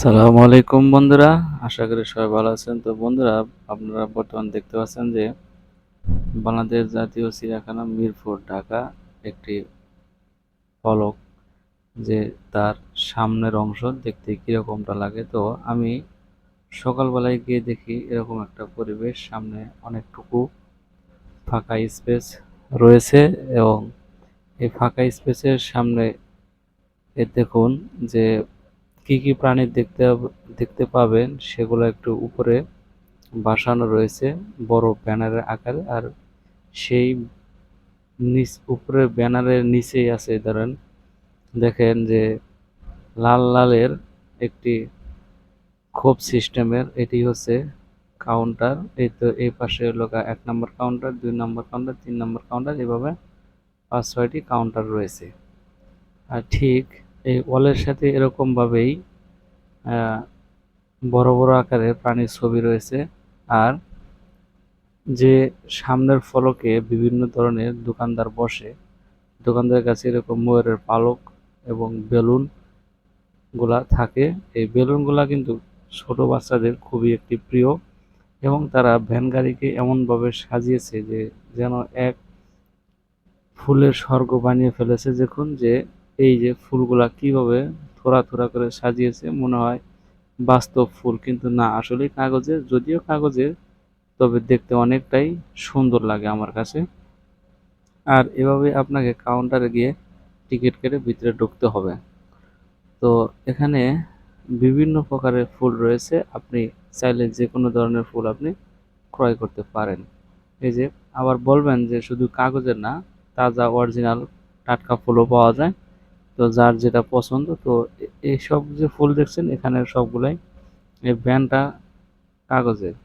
সালামু আলাইকুম বন্ধুরা, আশা করি সবাই ভালো আছেন। তো বন্ধুরা, আপনারা বর্তমান দেখতে পাচ্ছেন যে বাংলাদেশ জাতীয় চিড়িয়াখানা মিরপুর, ঢাকা একটি ফলক যে তার সামনের অংশ দেখতে কীরকমটা লাগে। তো আমি সকালবেলায় গিয়ে দেখি এরকম একটা পরিবেশ, সামনে অনেকটুকু ফাঁকা স্পেস রয়েছে এবং এই ফাঁকা স্পেসের সামনে এ দেখুন যে কি কি প্রাণী দেখতে দেখতে পাবেন সেগুলো একটু উপরে বাসানো রয়েছে, বড় ব্যানারের আকারে, আর সেই নিচ, উপরে ব্যানারের নিচেই আছে, ধরেন দেখেন যে লাল লালের একটি খোপ সিস্টেমের, এটি হচ্ছে কাউন্টার, এই তো এই পাশে হলো এক নম্বর কাউন্টার, দুই নম্বর কাউন্টার, তিন নম্বর কাউন্টার, এভাবে পাঁচ ছয়টি কাউন্টার রয়েছে। আর ঠিক এই ওয়ালের সাথে এরকমভাবেই বড় বড় আকারের প্রাণীর ছবি রয়েছে। আর যে সামনের ফলকে বিভিন্ন ধরনের দোকানদার বসে দোকানদারের কাছে এরকম ময়ূরের পালক এবং বেলুনগুলা থাকে। এই বেলুনগুলা কিন্তু ছোট বাচ্চাদের খুবই একটি প্রিয় এবং তারা ভ্যান গাড়িকে এমনভাবে সাজিয়েছে যে যেন এক ফুলের স্বর্গ বানিয়ে ফেলেছে। দেখুন যে এই যে ফুলগুলা কীভাবে থোড়া থোড়া করে সাজিয়েছে, মনে হয় বাস্তব ফুল, কিন্তু না আসলে কাগজের, যদিও কাগজের, তবে দেখতে অনেকটাই সুন্দর লাগে আমার কাছে। আর এভাবে আপনাকে কাউন্টারে গিয়ে টিকিট কেটে ভিতরে ঢুকতে হবে। তো এখানে বিভিন্ন প্রকারের ফুল রয়েছে, আপনি চাইলে যে কোনো ধরনের ফুল আপনি ক্রয় করতে পারেন। এই যে, আবার বলবেন যে শুধু কাগজের না, তাজা অরিজিনাল টাটকা ফুলও পাওয়া যায়। তো যার যেটা পছন্দ, তো এই এইসব যে ফুল দেখছেন এখানে সবগুলাই, এই ব্যান্ডটা কাগজের।